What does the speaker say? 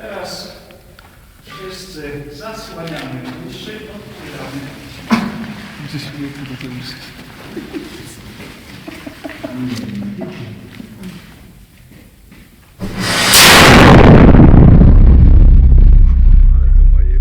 Teraz wszyscy zasłaniamy uszy, otwieramy. Gdzieś nie to uszy. Ale to moje.